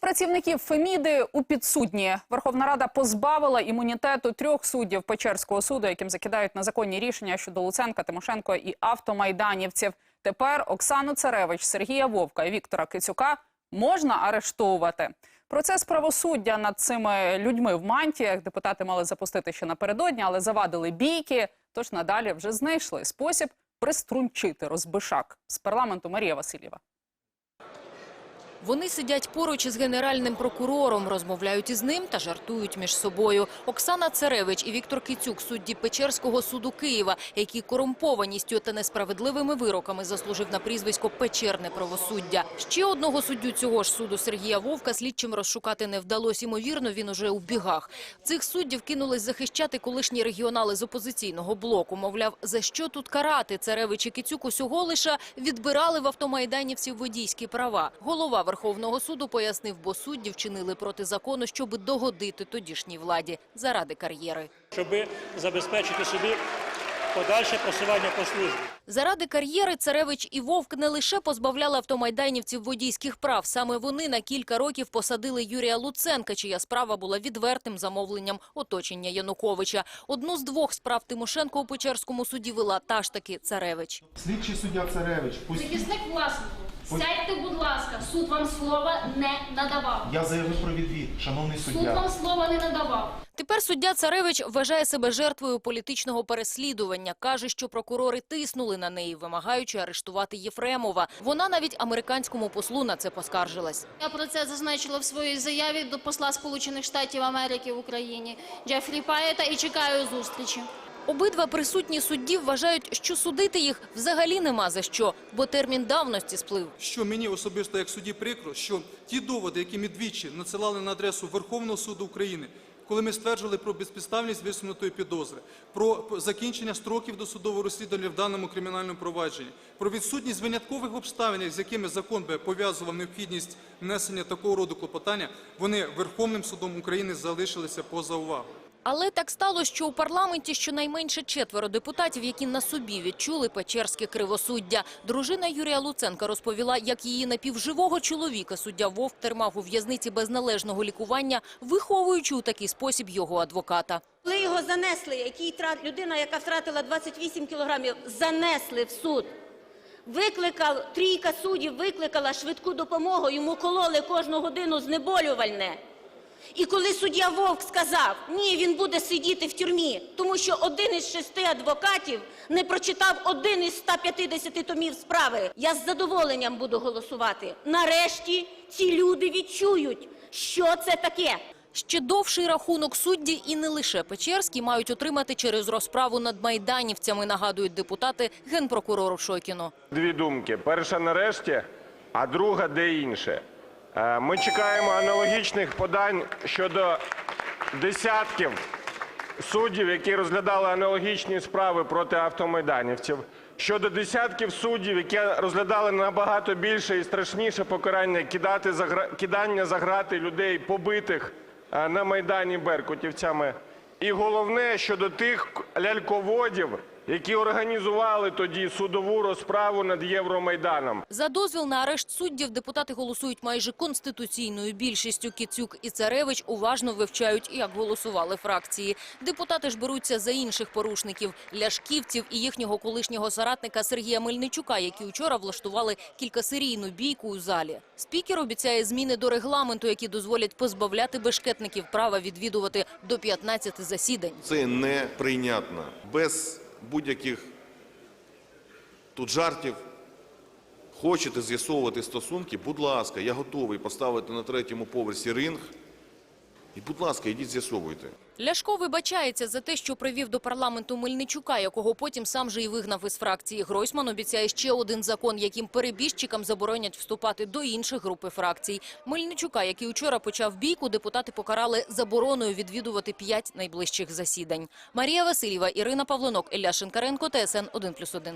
Працівників Феміди у підсудні. Верховна Рада позбавила імунітету трьох суддів Печерського суду, яким закидають незаконні рішення щодо Луценка, Тимошенко і автомайданівців. Тепер Оксану Царевич, Сергія Вовка і Віктора Кицюка можна арештовувати. Процес правосуддя над цими людьми в мантіях депутати мали запустити ще напередодні, але завадили бійки. Тож надалі вже знайшли спосіб приструнчити розбишак. З парламенту Марія Васильєва. Вони сидять поруч із генеральним прокурором, розмовляють із ним та жартують між собою. Оксана Царевич і Віктор Кицюк, судді Печерського суду Києва, які корумпованістю та несправедливими вироками заслужив на прізвисько «Печерне правосуддя». Ще одного суддю цього ж суду Сергія Вовка слідчим розшукати не вдалося. Ймовірно, він уже у бігах. Цих суддів кинулись захищати колишні регіонали з опозиційного блоку. Мовляв, за що тут карати? Царевич і Кицюк усього лише відбирали в автомайданівців водійські права. Голова Верховного суду пояснив, бо судді вчинили проти закону, щоб догодити тодішній владі заради кар'єри. щоб забезпечити собі подальше просування по службі. Заради кар'єри Царевич і Вовк не лише позбавляли автомайданівців водійських прав. Саме вони на кілька років посадили Юрія Луценка, чия справа була відвертим замовленням оточення Януковича. Одну з двох справ Тимошенко у Печерському суді вела та ж таки Царевич. Слідчий суддя Царевич, пустіть. Захисник власнику, сядьте, будь ласка, суд вам слова не надавав. Я заявив про відвід, шановний Суд суддя. вам слова не надавав. Тепер суддя Царевич вважає себе жертвою політичного переслідування. Каже, що прокурори тиснули на неї, вимагаючи арештувати Єфремова. Вона навіть американському послу на це поскаржилась. Я про це зазначила в своїй заяві до посла Сполучених Штатів Америки в Україні Джефрі Паєта і чекаю зустрічі. Обидва присутні судді вважають, що судити їх взагалі нема за що, бо термін давності сплив. Що мені особисто як судді прикро, що ті доводи, які ми двічі надсилали на адресу Верховного суду України, коли ми стверджували про безпідставність висунутої підозри, про закінчення строків досудового розслідування в даному кримінальному провадженні, про відсутність виняткових обставин, з якими закон би пов'язував необхідність внесення такого роду клопотання, вони Верховним судом України залишилися поза увагою. Але так стало, що у парламенті щонайменше четверо депутатів, які на собі відчули печерське кривосуддя. Дружина Юрія Луценка розповіла, як її напівживого чоловіка суддя Вовк термав у в'язниці без належного лікування, виховуючи у такий спосіб його адвоката. Коли його занесли, який трат, людина, яка втратила 28 кілограмів, занесли в суд. Викликав, трійка суддів викликала швидку допомогу, йому кололи кожну годину знеболювальне. І коли суддя Вовк сказав, ні, він буде сидіти в тюрмі, тому що один із шести адвокатів не прочитав один із 150 томів справи, я з задоволенням буду голосувати. Нарешті ці люди відчують, що це таке. Ще довший рахунок судді і не лише Печерські мають отримати через розправу над майданівцями, нагадують депутати генпрокурору Шокіну. Дві думки. Перша нарешті, а друга де інше. Е, Ми чекаємо аналогічних подань щодо десятків суддів, які розглядали аналогічні справи проти автомайданівців, щодо десятків суддів, які розглядали набагато більше і страшніше покарання кидати кидання за грати людей побитих е, на майдані беркутівцями. І головне щодо тих ляльководів, які організували тоді судову розправу над Євромайданом. За дозвіл на арешт суддів депутати голосують майже конституційною більшістю. Кіцюк і Царевич уважно вивчають, як голосували фракції. Депутати ж беруться за інших порушників – ляшківців і їхнього колишнього соратника Сергія Мельничука, які вчора влаштували кількасерійну бійку у залі. Спікер обіцяє зміни до регламенту, які дозволять позбавляти бешкетників права відвідувати до 15 засідань. Це неприйнятно. Без будь-яких тут жартів. Хочете з'ясовувати стосунки, будь ласка, я готовий поставити на третьому поверсі ринг. І, будь ласка, йдіть з'ясовуйте. Ляшко вибачається за те, що привів до парламенту Мельничука, якого потім сам же і вигнав із фракції. Гройсман обіцяє ще один закон, яким перебіжчикам заборонять вступати до інших групи фракцій. Мельничука, який вчора почав бійку, депутати покарали забороною відвідувати п'ять найближчих засідань. Марія Васильєва, Ірина Павлонок, Ілля Шинкаренко, ТСН 1+,1.